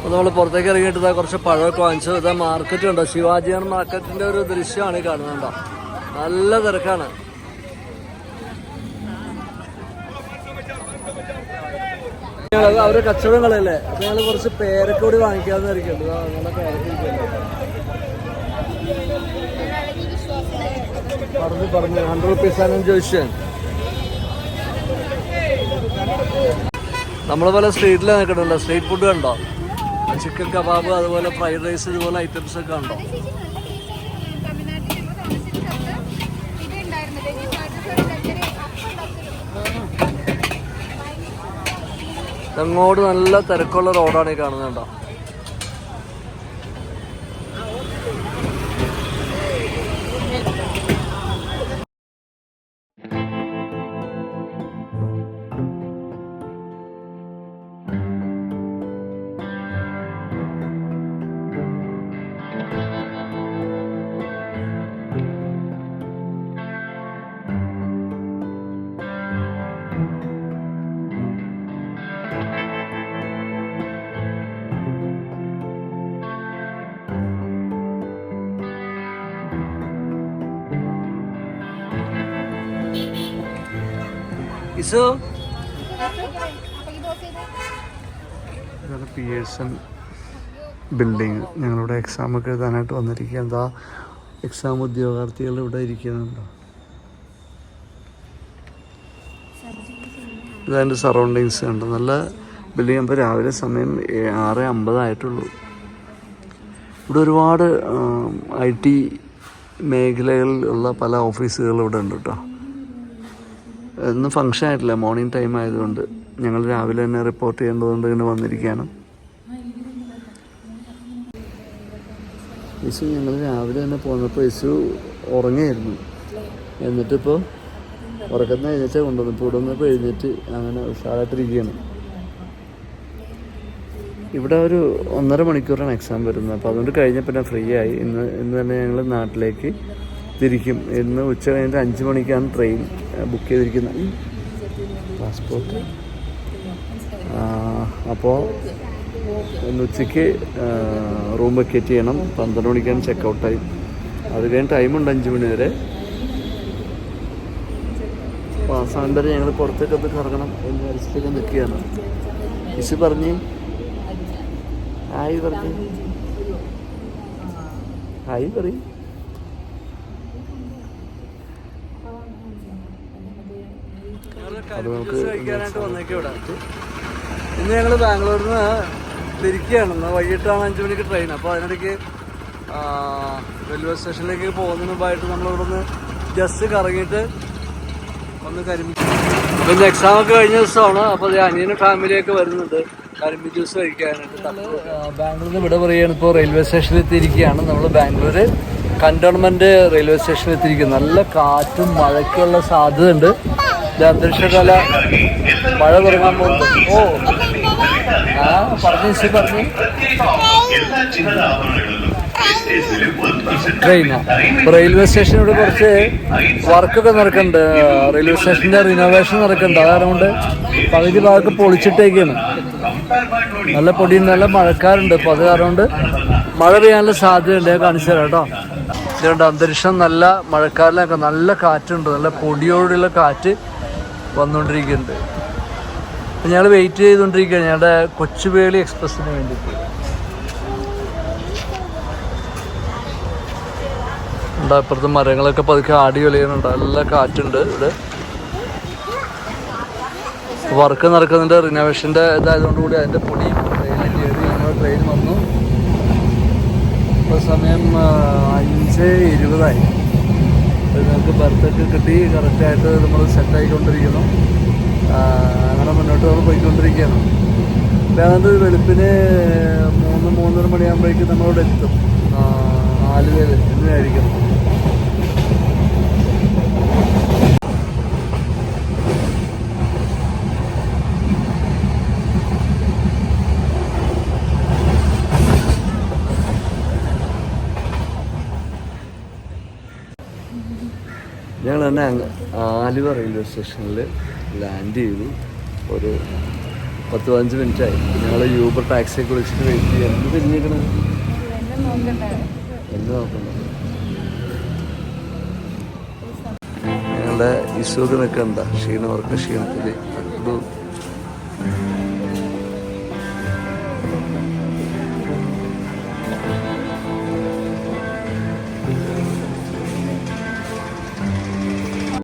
അപ്പോൾ നമ്മൾ പുറത്തേക്ക് ഇറങ്ങിയിട്ട് കുറച്ച് പഴമൊക്കെ വാങ്ങിച്ചു ഇതാ മാർക്കറ്റ് ഉണ്ടോ ശിവാജിയൻ മാർക്കറ്റിന്റെ ഒരു ദൃശ്യമാണ് ഈ കാണുന്നുണ്ടോ നല്ല തിരക്കാണ്. അവർ കച്ചവടങ്ങളല്ലേ അപ്പൊ ഞങ്ങൾ കുറച്ച് പേരക്കൂടി കൂടി വാങ്ങിക്കാന്ന് ഇരിക്കുന്നുണ്ട് അങ്ങനെ നല്ല പേരൊക്കെ പറഞ്ഞു പറഞ്ഞു ചോദിച്ചു. നമ്മളെ പോലെ സ്ട്രീറ്റിൽ സ്ട്രീറ്റ് ഫുഡ് കണ്ടോ? ചിക്കൻ കബാബ് അതുപോലെ ഫ്രൈഡ് റൈസ് ഇതുപോലെ ഐറ്റംസ് ഒക്കെ ഉണ്ടോ? അങ്ങോട്ട് നല്ല തിരക്കുള്ള റോഡാണ് ഈ കാണുന്നത് കണ്ടോ? ഇസു ഇതാണ് പി എസ് എൻ ബിൽഡിങ് ഞങ്ങളിവിടെ എക്സാം ഒക്കെ എഴുതാനായിട്ട് വന്നിരിക്കുക എന്താ എക്സാം ഉദ്യോഗാർത്ഥികൾ ഇവിടെ ഇരിക്കുന്നുണ്ടോ? ഇതതിന്റെ സറൗണ്ടിങ്സ് ഉണ്ട് നല്ല ബിൽഡിംഗ് അപ്പോൾ രാവിലെ സമയം ആറ് അമ്പതായിട്ടുള്ളൂ ഇവിടെ ഒരുപാട് ഐ ടി മേഖലകളിലുള്ള പല ഓഫീസുകളും ഇവിടെ ഉണ്ട് കേട്ടോ. ഇന്ന് ഫംഗ്ഷൻ ആയിട്ടില്ല. മോർണിംഗ് ടൈം ആയതുകൊണ്ട് ഞങ്ങൾ രാവിലെ തന്നെ റിപ്പോർട്ട് ചെയ്യേണ്ടതുകൊണ്ട് ഇങ്ങനെ വന്നിരിക്കുകയാണ്. യേശു ഞങ്ങൾ രാവിലെ തന്നെ പോന്നപ്പോൾ യേശു ഉറങ്ങിയായിരുന്നു എന്നിട്ടിപ്പോൾ ഉറക്കത്തിന് എഴുന്നേച്ചാൽ കൊണ്ടുവന്നു. ഇപ്പോൾ ഇവിടെ വന്നപ്പോൾ എഴുന്നേറ്റ് അങ്ങനെ ഉഷാറായിട്ടിരിക്കുകയാണ്. ഇവിടെ ഒരു ഒന്നര മണിക്കൂറാണ് എക്സാം വരുന്നത്. അപ്പോൾ അതുകൊണ്ട് കഴിഞ്ഞ പിന്നെ ഫ്രീ ആയി. ഇന്ന് ഇന്ന് തന്നെ ഞങ്ങൾ നാട്ടിലേക്ക് തിരിക്കും ഇന്ന് ഉച്ച കഴിഞ്ഞിട്ട് അഞ്ച് മണിക്കാണ് ട്രെയിൻ ബുക്ക് ചെയ്തിരിക്കുന്നത്. പാസ്പോർട്ട് അപ്പോൾ ഇന്ന് ഉച്ചയ്ക്ക് റൂം വെക്കേറ്റ് ചെയ്യണം. പന്ത്രണ്ട് മണിക്കാണ് ചെക്കൗട്ട് ടൈം അത് കഴിഞ്ഞ് ടൈമുണ്ട് അഞ്ച് മണി വരെ. അപ്പോൾ ആ ഞങ്ങൾ പുറത്തേക്കൊന്ന് കറങ്ങണം എന്ന് വിചാരിച്ചിട്ടൊക്കെ നിൽക്കുകയാണ്. ഇശു പറഞ്ഞ്. ഹായ് പറഞ്ഞ്. ഹായ് പറയും. ജ്യൂസ് നമുക്ക് ഇന്ന് ഞങ്ങൾ ബാംഗ്ലൂരിൽ നിന്ന് തിരിക്കുകയാണ്. ഇന്ന് വൈകിട്ടാണ് അഞ്ച് മണിക്ക് ട്രെയിൻ അപ്പോൾ അതിനിടയ്ക്ക് റെയിൽവേ സ്റ്റേഷനിലേക്ക് പോകുന്നതിന് മുമ്പായിട്ട് നമ്മൾ ഇവിടെ നിന്ന് ജസ്റ്റ് കറങ്ങിയിട്ട് ഒന്ന് കരിമ്പി അപ്പം ഇന്ന് എക്സാം ഒക്കെ കഴിഞ്ഞ ദിവസമാണ്. അപ്പോൾ ഇത് അനിയനും ഫാമിലിയൊക്കെ വരുന്നുണ്ട്. കരിമ്പി ജ്യൂസ് കഴിക്കാനായിട്ട് ബാംഗ്ലൂരിൽ നിന്ന് ഇവിടെ പറയുകയാണ്. ഇപ്പോൾ റെയിൽവേ സ്റ്റേഷനിൽ എത്തിയിരിക്കുകയാണ്. നമ്മൾ ബാംഗ്ലൂർ കണ്ടോൺമെന്റ് റെയിൽവേ സ്റ്റേഷനിൽ എത്തിയിരിക്കുന്നു. നല്ല കാറ്റും മഴയ്ക്കുള്ള സാധ്യത അന്തരീക്ഷകാല മഴ തുടങ്ങാൻ പോകുന്നു. ഓ. ആ പറഞ്ഞു ശരി പറഞ്ഞു. ട്രെയിനാ? റെയിൽവേ സ്റ്റേഷനിവിടെ കുറച്ച് വർക്കൊക്കെ നടക്കുന്നുണ്ട്. റെയിൽവേ സ്റ്റേഷന്റെ റിനോവേഷൻ നടക്കുന്നുണ്ട്. അതുകൊണ്ട് പകുതി ഭാഗത്ത് പൊളിച്ചിട്ടേക്കാണ്. നല്ല പൊടിയും നല്ല മഴക്കാരുണ്ട്. അപ്പൊ അത് കാരണം കൊണ്ട് മഴ പെയ്യാനുള്ള സാധ്യതയുണ്ട്. കാണിച്ചു തരാം കേട്ടോ. ഇതുകൊണ്ട് അന്തരീക്ഷം നല്ല മഴക്കാരിലൊക്കെ നല്ല കാറ്റുണ്ട്. നല്ല പൊടിയോടുള്ള കാറ്റ് വന്നുകൊണ്ടിരിക്കുന്നുണ്ട്. അപ്പം ഞങ്ങൾ വെയിറ്റ് ചെയ്തുകൊണ്ടിരിക്കുകയാണ്. ഞങ്ങളുടെ കൊച്ചുവേളി എക്സ്പ്രസ്സിന് വേണ്ടിയിട്ട്. ഉണ്ട് അപ്പുറത്ത് മരങ്ങളൊക്കെ പതുക്കെ ആടി ഒലിയുന്നുണ്ട്. നല്ല കാറ്റുണ്ട് ഇവിടെ. വർക്ക് നടക്കുന്നുണ്ട്. റിനോവേഷന്റെ ഇതായതുകൊണ്ട് കൂടി അതിന്റെ പൊടി ട്രെയിനിൽ കയറി ഞങ്ങൾ ട്രെയിൻ വന്നു. ഇപ്പോൾ സമയം അഞ്ച് ഇരുപതായി. അപ്പോൾ ഞങ്ങൾക്ക് ബർത്തൊക്കെ കിട്ടി കറക്റ്റായിട്ട് നമ്മൾ സെറ്റായിക്കൊണ്ടിരിക്കുന്നു അങ്ങനെ മുന്നോട്ട് നമ്മൾ പോയിക്കൊണ്ടിരിക്കുകയാണ്. അല്ലാണ്ട് വെളുപ്പിന് മൂന്ന് മൂന്നര മണിയാകുമ്പോഴേക്കും നമ്മളിവിടെ എത്തും. നാല് പേര് എന്നായിരിക്കും ഞങ്ങൾ തന്നെ അങ്ങ് ആലുവ റെയിൽവേ സ്റ്റേഷനിൽ ലാൻഡ് ചെയ്തു. ഒരു പത്ത് പതിനഞ്ച് മിനിറ്റായി. ഞങ്ങൾ യൂബർ ടാക്സിയൊക്കെ വിളിച്ചിട്ട് വെയിറ്റ് ചെയ്യാം എന്ത് തിരിഞ്ഞേക്കണത് എന്ത് നോക്കണം ഞങ്ങളുടെ ഇസൂക്ക് നിൽക്കണ്ട. ക്ഷീണവർക്ക് ക്ഷീണത്തിൽ